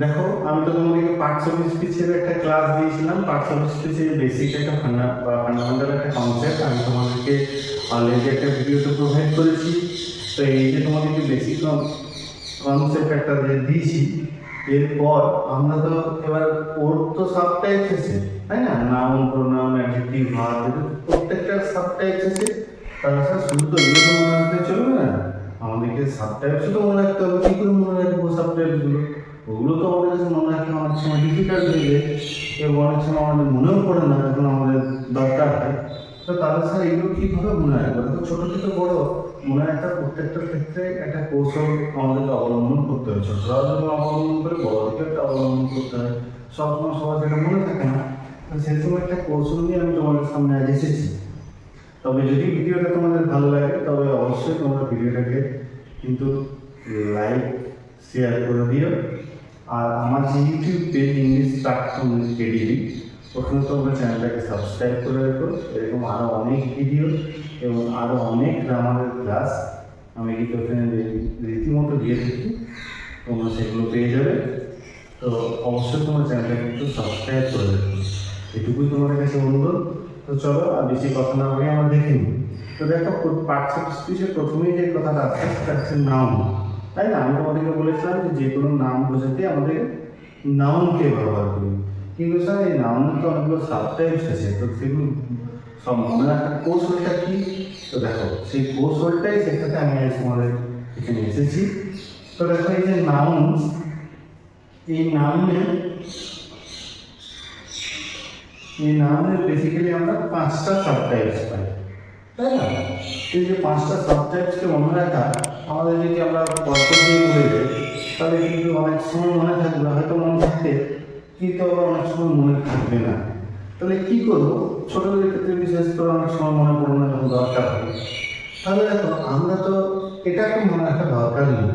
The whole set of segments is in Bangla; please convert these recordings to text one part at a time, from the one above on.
দেখো, আমি তো তোমাদেরকে পার্টস অফ স্পিচের একটা ক্লাস দিয়েছিলাম। পার্টস অফ স্পিচের বেসিক একটা ফান্ডা বা ফান্ডামেন্টাল একটা কনসেপ্ট আমি তোমাদেরকে অলরেডি একটা ভিডিওতে প্রোভাইড করেছি। তো এই যে তোমাদেরকে বেসিক কনসেপ্ট একটা যে দিয়েছি, এরপর আমরা তো এবার ওর তো সাব আছে, তাই না? নাউন প্রোনাউন অ্যাডজেক্টিভ ভার্ব প্রত্যেকটা সাব টাইপস আছে। তাহলে স্যার শুধু তো এগুলো তো চলবে না? আমাদেরকে সাব টাইপসও তো মনে রাখতে হবে, কী করে মনে রাখব সাব টাইপসগুলো ওগুলো তো আমাদের কাছে মনে রাখতে অনেক সময় ডিফিকাল্ট হয়ে যায়। এবং অনেক সময় আমাদের মনেও পড়ে না, যখন আমাদের দরকার হয়। তো তাহলে স্যার এগুলো কীভাবে মনে রাখব? দেখো, ছোটো থেকে বড় মনে রাখার প্রত্যেকটা ক্ষেত্রে একটা কৌশল আমাদেরকে অবলম্বন করতে হয় ছোটরাও যখন অবলম্বন করে বড়দেরকে একটা অবলম্বন করতে হয় সবসময় সবার যেটা মনে থাকে না। তো সেই সময় একটা কৌশল নিয়ে আমি তোমাদের সামনে আজ এসেছি। তবে যদি ভিডিওটা তোমাদের ভালো লাগে, তবে অবশ্যই তোমরা ভিডিওটাকে কিন্তু লাইক শেয়ার করে দিও। আর আমার যে YouTube page English platform KDB ওখানে তোমরা চ্যানেলটাকে সাবস্ক্রাইব করে রাখো। এরকম আরও অনেক ভিডিও এবং আরও অনেক গ্রামারের ক্লাস আমি কিন্তু ওখানে রীতিমতো দিয়ে থাকি। তোমরা সেগুলো পেয়ে যাবে। তো অবশ্যই তোমার চ্যানেলটাকে একটু সাবস্ক্রাইব করে রাখো। এটুকুই তোমাদের কাছে অনুরোধ। তো চলো আর বেশি কথা না বলে আমরা দেখে নিই। তো দেখো পার্টস স্পিচের প্রথমেই যে কথাটা আছে, সেটা হচ্ছে নাউন তাই না? আমি তোমাদেরকে বলেছিলাম যে যে কোনো নাম বোঝাতে আমাদের নাউনকে ব্যবহার করি। কিন্তু স্যার এই নাউনের তো অনেকগুলো সাবটাইপস আছে, তো সেগুলো সব মনে রাখার কৌশলটা কি? তো দেখো, সেই কৌশলটাই সেটাতে আমি তোমাদের এখানে এসেছি। তো দেখো, এই যে নাউন এই নাউনে এই নাউনের বেসিক্যালি আমরা পাঁচটা সাবটাইপস পাই, তাই না? এই যে পাঁচটা সাবটাইপসকে মনে রাখা, আমাদের যদি আমরা গল্প দিয়ে বলে তাহলে কিন্তু অনেক সময় মনে থাকবে, হয়তো মনে থাকবে, কিন্তু আবার অনেক সময় মনে থাকবে না। তাহলে কি করব? ছোটদের ক্ষেত্রে বিশেষ করে অনেক সময় মনে পড়বে না যখন দরকার হবে তাহলে দেখো, আমরা তো এটা এটাকে মনে রাখা দরকার নেই।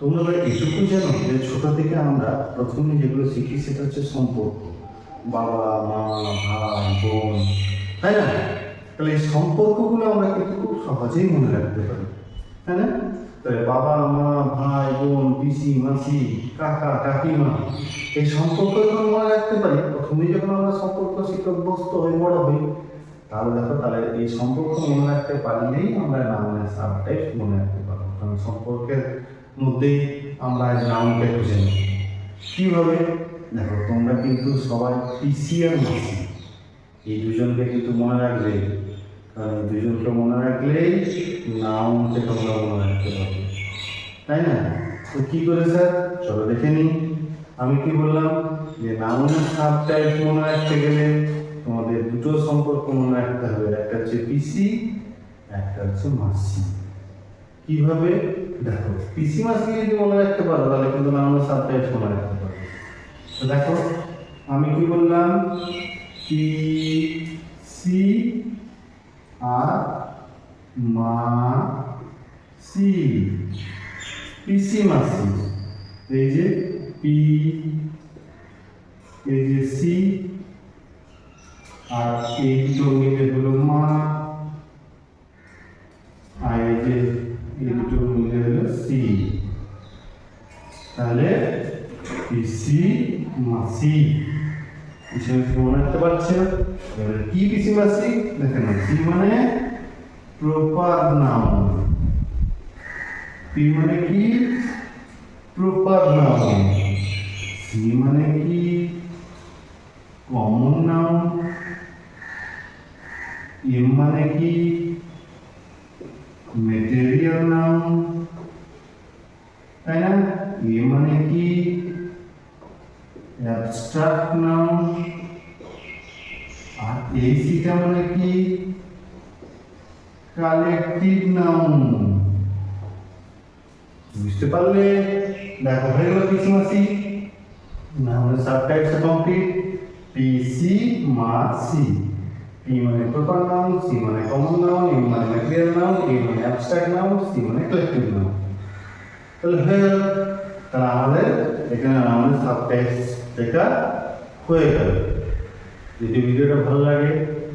তোমরা এটুকু জানো যে ছোট থেকে আমরা প্রথমে যেগুলো শিখি, সেটা হচ্ছে সম্পর্ক। বাবা, মা, ভাই, বোন। তাই না? তাহলে এই সম্পর্কগুলো আমরা কিন্তু খুব সহজেই মনে রাখতে পারি, তাই না? তাহলে বাবা, মা, ভাই, বোন, পিসি, মাসি, কাকা, কাকিমা, এই সম্পর্ক যখন মনে রাখতে পারি, প্রথমেই যখন আমরা সম্পর্ক শিক্ষকগ্রস্ত হয়ে বড় হই, তাহলে দেখো, তাহলে এই সম্পর্ক মনে রাখতে পারলেই আমরা নামের সাবটাই মনে রাখতে পারব। কারণ সম্পর্কের মধ্যেই আমরা নামকে খুঁজে নিই। কীভাবে? দেখো, তোমরা কিন্তু সবাই পিসি আর মাসি। এই দুজনকে কিন্তু মনে রাখবে, কারণ দুজনকে মনে রাখলেই নামকে তোমরা মনে রাখতে পারবে। তাই না? তো কী করে স্যার? চলো দেখে নিই। আমি কি বললাম যে নাউনের সাব টাইপ মনে রাখতে গেলে তোমাদের দুটো সম্পর্ক মনে রাখতে হবে, একটা হচ্ছে পিসি, একটা হচ্ছে মাসি। কীভাবে? দেখো, পিসি মাসি যদি মনে রাখতে পারো, তাহলে কিন্তু নাউনের সাব টাইপ মনে রাখতে তো দেখো, আমি কি বললাম? পি সি আর মা সি পিসি মাসি। এই যে পি এই যে সি আর এই দুটো মিলে হলো মা। আর এই যে এই দুটো মিলে হলো সি তাহলে পিসি মাসি পিসি মাসি মনে রাখতে পারছে এবারে কি পিসি মাসি, দেখেন সি মানে প্রপার নাউন পি মানে কি? প্রপার নাউন সি মানে কি? কমন নাউন এম মানে কি? মেটেরিয়াল নাউন তাই না? এ মানে কি? অ্যাবস্ট্রাক্ট নাউন আর এই সিটা মানে কি? কালেকটিভ নাউন বুঝতে পারলে দেখো, হয়ে গেল পিসি মাসি নাউনের সাবটাইপস কমপ্লিট পিসি মাসি পি মানে প্রপার নাউন সি মানে কমন নাউন এম মানে ম্যাটেরিয়াল নাউন এ মানে অ্যাবস্ট্রাক্ট নাউন সি মানে কালেকটিভ নাউন তাহলে হয়ে তাহলে আমাদের এখানে আমাদের সাবটাইপস এটা হয়ে গেল। যদি ভিডিওটা ভালো লাগে,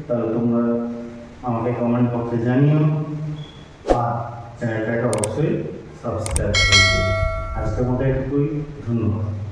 তাহলে তোমরা আমাকে কমেন্ট বক্সে জানিও। আর চ্যানেলটাকে অবশ্যই সাবস্ক্রাইব করে দিও। আজকের মতো এটুকুই। ধন্যবাদ।